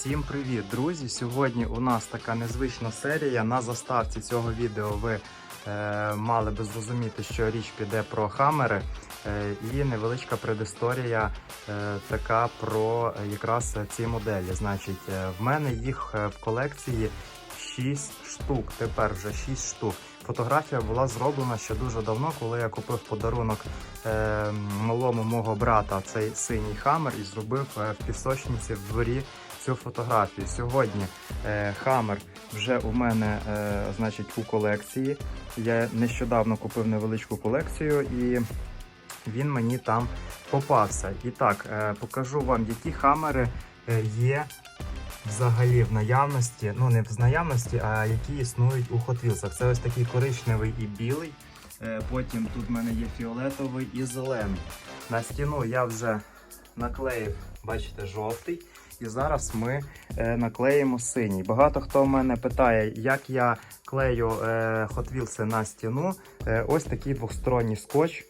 Всім привіт, друзі! Сьогодні у нас така незвична серія. На заставці цього відео ви е, мали би зрозуміти, що річ піде про хамери. Е, і невеличка предісторія е, така про якраз ці моделі. Значить, е, в мене їх е, в колекції 6 штук. Тепер вже 6 штук. Фотографія була зроблена ще дуже давно, коли я купив подарунок е, малому мого брата цей синій хамер і зробив е, в пісочниці в дворі цю фотографію. Сьогодні е, хамер вже у мене е, значить, у колекції. Я нещодавно купив невеличку колекцію і він мені там попався. І так, е, покажу вам, які хамери є взагалі в наявності. Ну, не в наявності, а які існують у Wheels. Це ось такий коричневий і білий. Потім тут в мене є фіолетовий і зелений. На стіну я вже наклеїв, бачите, жовтий. І зараз ми е, наклеїмо синій. Багато хто в мене питає, як я клею е, Hot Wheels на стіну. Е, ось такий двосторонній скотч.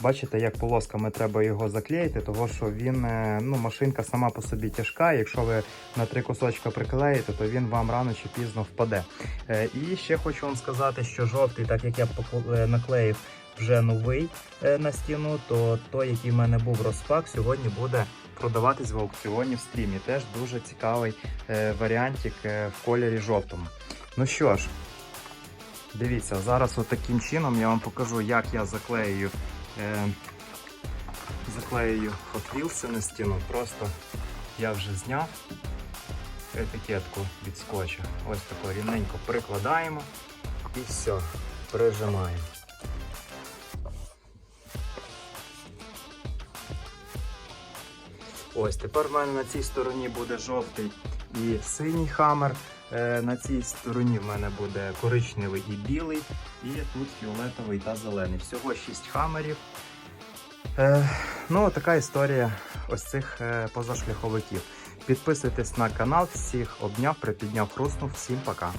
Бачите, як полосками треба його заклеїти, тому що він, ну, машинка сама по собі тяжка. Якщо ви на три кусочка приклеїте, то він вам рано чи пізно впаде. І ще хочу вам сказати, що жовтий, так як я наклеїв вже новий на стіну, то той, який в мене був розпак, сьогодні буде продаватись в аукціоні в стрімі. Теж дуже цікавий е, варіантик е, в кольорі жовтому. Ну що ж, дивіться, зараз от таким чином я вам покажу, як я заклею. Е, заклею Hot Wheels на стіну. Просто я вже зняв етикетку від скотча. Ось тако рівненько прикладаємо і все, прижимаємо. Ось тепер в мене на цій стороні буде жовтий і синій хамер. Е, На цій стороні в мене буде коричневий і білий, і тут фіолетовий та зелений. Всього 6 хамерів. Е, ну, така історія ось цих е, позашляховиків. Підписуйтесь на канал, всіх обняв, припідняв, хруснув. Всім пока.